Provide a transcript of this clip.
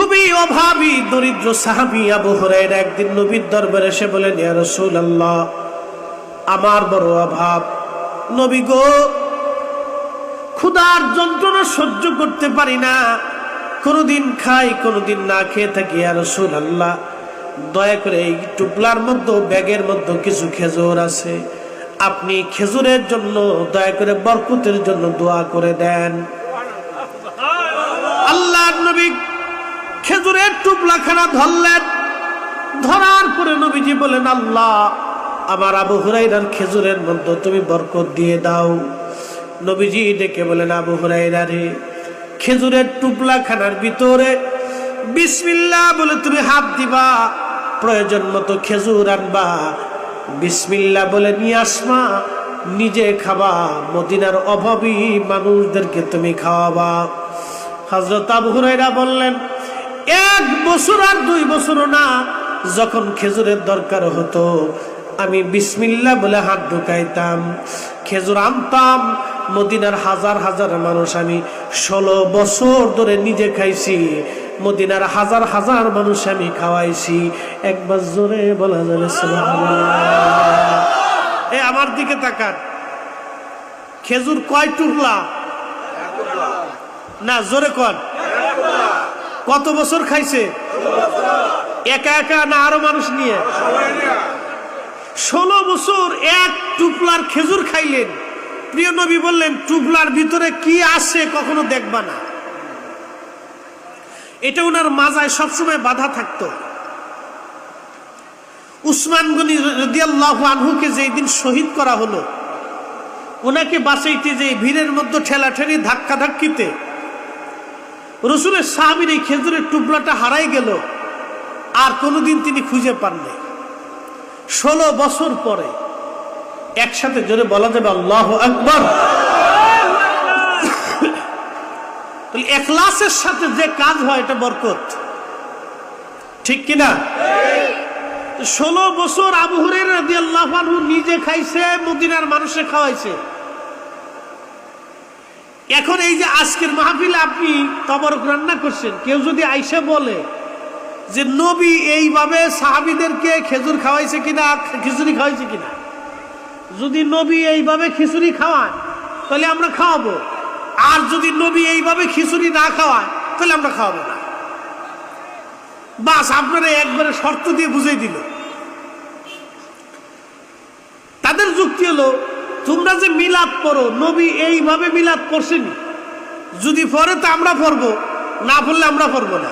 খুবই অভাবী, দরিদ্র সাহাবি আবু হরাইরা একদিন নবীর দরবারে এসে বলেন, ইয়া রাসূলুল্লাহ, আমার বড় অভাব। নবী গো, ক্ষুধার যন্ত্রণা সহ্য করতে পারি না। কোনোদিন খাই, কোনোদিন না খেয়ে থাকি আর রসুল আল্লাহ দয়া করে এই টুপলার মধ্যে ব্যাগের মধ্যে কিছু খেজুর আছে। আপনি খেজুরের জন্য, দয়া করে বরকতের জন্য দোয়া করে দেন আল্লাহ নবী খেজুরের টুপলাখানা ধরলেন। ধরার পরে নবীজি বলেন, আল্লাহ, আমার আবু হুরাইরার খেজুরের মধ্যে তুমি বরকত দিয়ে দাও। নবীজি ডেকে বলেন, আবু হুরাইরা রে, খেজুরের টুপলা খানার ভিতরে বিসমিল্লাহ বলে তুমি হাত দিবা। প্রয়োজন মতো খেজুর আনবা। বিসমিল্লাহ বলে, নিয়ে আসমা নিজে খাবা। মদিনার অভাবী মানুষদেরকে তুমি খাওয়াবা। হজরত আবু হুরাইরা বললেন এক বছর আর দুই বছরও না, যখন খেজুরের দরকার হতো, আমি বিসমিল্লা বলে হাত ঢুকাইতাম। খেজুর আনতাম মদিনার হাজার হাজার মানুষ আমি ষোলো বছর ধরে নিজে খাইছি। মদিনার হাজার হাজার মানুষ আমি খাওয়াইছি। একবার জোরে বলা যাবে এ, আমার দিকে তাকান। খেজুর কয় টুকলা? না, জোরে কর কত বছর খাইছে? একা একা না আরও মানুষ নিয়ে? ষোলো বছর এক টুপলার খেজুর খাইলেন। প্রিয় নবী বললেন, টুপলার ভিতরে কি আছে কখনো দেখবা না? এটা ওনার মাজায় সবসময় বাধা থাকতো। উসমান গনি রদিয়াল্লাহু আনহুকে যেই দিন শহীদ করা হলো, ওনাকে বাঁচাইতে যে ভিড়ের মধ্যে ঠেলাঠেলি ধাক্কা ধাক্কিতে রসুলের সাহাবির এই খেজুরের টুকরাটা হারাই গেল, আর কোনোদিন তিনি খুঁজে পাননি। ষোলো বছর পরে একসাথে জোরে বলা যাবে আল্লাহ আকবর। এখলাসের সাথে যে কাজ হয়, এটা বরকত। ঠিক কিনা? ষোলো বছর আবু হুরের রাজি আল্লাহ নিজে খাইছে, মদিনার মানুষে খাওয়াইছে। এখন এই যে আজকের মাহফিলে আপনি তবরক রান্না করছেন, কেউ যদি আইসে বলে যে, নবী এইভাবে সাহাবিদেরকে খেজুর খাওয়াইছে কিনা, খিচুড়ি খাওয়াইছে কিনা? যদি নবী এইভাবে খিচুড়ি খাওয়ায়, তাহলে আমরা খাওয়াবো। আর যদি নবী এইভাবে খিচুড়ি না খাওয়ায়, তাহলে আমরা খাওয়াবো না। বাস, আপনারা একবারে শর্ত দিয়ে বুঝিয়ে দিল। তাদের যুক্তি হলো তোমরা যে মিলাদ করো নবী এইভাবে মিলাদ করছেনি যদি পরে তো আমরা পড়ব, না পড়লে আমরা পড়ব না।